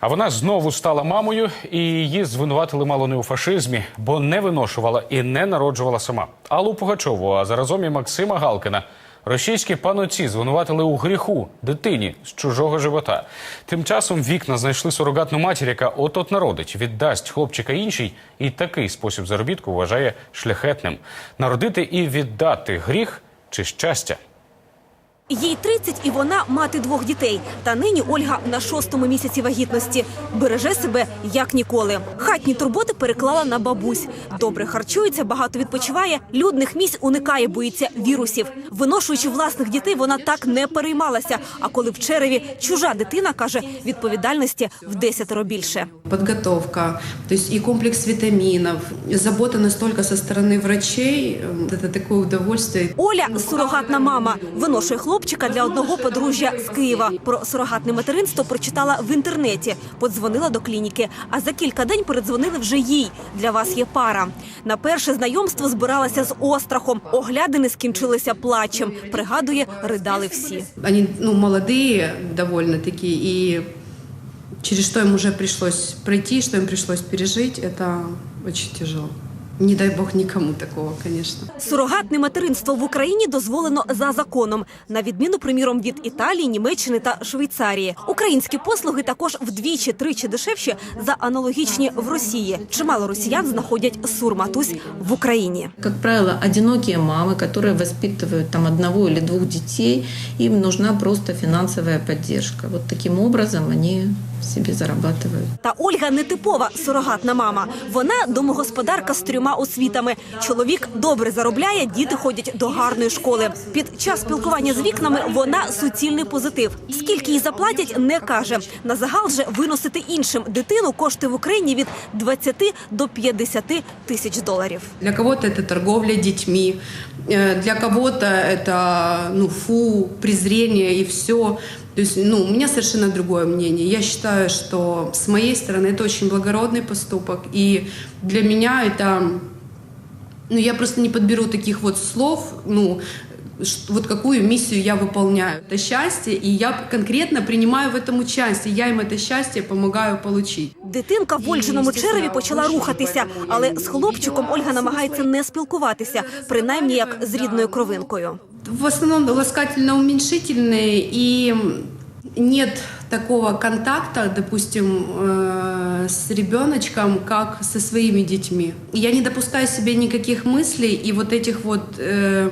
А вона знову стала мамою, і її звинуватили мало не у фашизмі, бо не виношувала і не народжувала сама. Аллу Пугачову, а заразом і Максима Галкина. Російські панотці звинуватили у гріху дитині з чужого живота. Тим часом вікна знайшли сурогатну матір, яка от-от народить, віддасть хлопчика інший, і такий спосіб заробітку вважає шляхетним. Народити і віддати гріх чи щастя. Їй 30 і вона мати двох дітей. Та нині Ольга на шостому місяці вагітності береже себе як ніколи. Хатні турботи переклала на бабусь. Добре харчується, багато відпочиває. Людних місць уникає, боїться вірусів. Виношуючи власних дітей, вона так не переймалася. А коли в череві чужа дитина каже, відповідальності в десятеро більше. подготовка, то есть и комплекс витаминов, забота настолько со стороны врачей, э, это такое удовольствие. Оля сурогатна мама виношує хлопчика для одного подружжя з Києва. Про сурогатне материнство прочитала в інтернеті, подзвонила до клініки. А за кілька день передзвонили вже їй. Для вас є пара. На перше знайомство збиралася з острахом. Оглядини скінчилися плачем. Пригадує, ридали всі. Они ну, молодые довольно-таки, и через что им уже пришлось пройти, что им пришлось пережить, это очень тяжело. Не дай бог никому такого, конечно. Сурогатне материнство в Україні дозволено за законом, на відміну, приміром, від Італії, Німеччини та Швейцарії. Українські послуги також вдвічі-тричі дешевші за аналогічні в Росії. Чимало росіян знаходять сурматусь в Україні. Как правило, одинокие мамы, которые воспитывают там одного или двух детей, им нужна просто финансовая поддержка. Вот таким образом они себе зарабатывают. Та Ольга не типова сурогатна мама. Вона домогосподарка з трьома освітами. Чоловік добре заробляє, діти ходять до гарної школи. Під час спілкування з вікнами вона суцільний позитив. Скільки їй заплатять, не каже. На загал же виносити іншим дитину коштує в Україні від 20 до 50 тисяч доларів. Для кого-то это торговля детьми, э, для кого-то это ну, фу, презрение и все. То есть, ну, у меня совершенно другое мнение. Я считаю, что с моей стороны это очень благородный поступок. И для меня это... Ну, я просто не подберу таких вот слов, ну, ш- вот какую миссию я выполняю. Это счастье, и я конкретно принимаю в этом участие. Я им это счастье помогаю получить. Дитинка в Ольжиному череві почала рухатися, але з хлопчиком Ольга намагається не спілкуватися, принаймні як з рідною кровинкою. В основном ласкательно-уменьшительные, и нет такого контакта, допустим, э, с ребеночком, как со своими детьми. Я не допускаю себе никаких мыслей и вот этих вот э,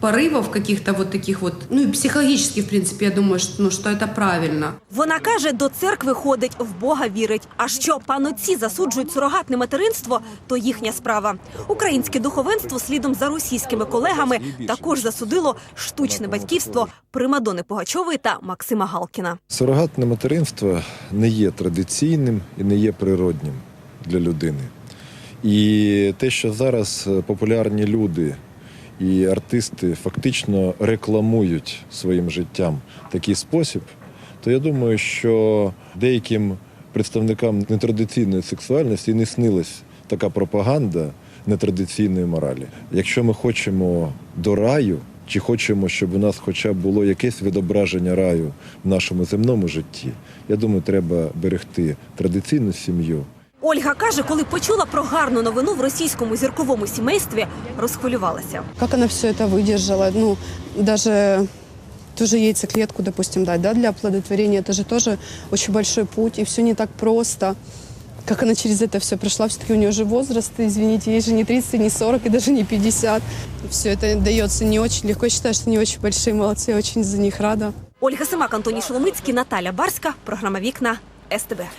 порывов каких-то вот таких вот, ну и психологически, в принципе, я думаю, что, ну, что это правильно. Вона каже, до церкви ходить, в Бога вірить. А що панотці засуджують сурогатне материнство, то їхня справа. Українське духовенство слідом за російськими колегами також засудило штучне батьківство Примадони Пугачової та Максима Галкіна. Сурогатне материнство не є традиційним і не є природнім для людини. І те, що зараз популярні люди і артисти фактично рекламують своїм життям такий спосіб, то я думаю, що деяким представникам нетрадиційної сексуальності не снилась така пропаганда нетрадиційної моралі. Якщо ми хочемо до раю, чи хочемо, щоб у нас хоча б було якесь відображення раю в нашому земному житті, я думаю, треба берегти традиційну сім'ю. Ольга каже, коли почула про гарну новину в російському зірковому сімействі, розхвилювалася. Как она все это выдержала? Ну, даже тоже яйцеклетку, допустим, дать, да, для оплодотворения, это же тоже очень большой путь, и все не так просто. Как она через это все прошла, все-таки у нее же возраст, извините, ей же не 30, не 40 и даже не 50. Все это дается не очень легко. Я считаю, что они очень большие молодцы, я очень за них рада. Ольга Семак, Антоній Шоломицький, Наталя Барська. Програма Вікна СТБ.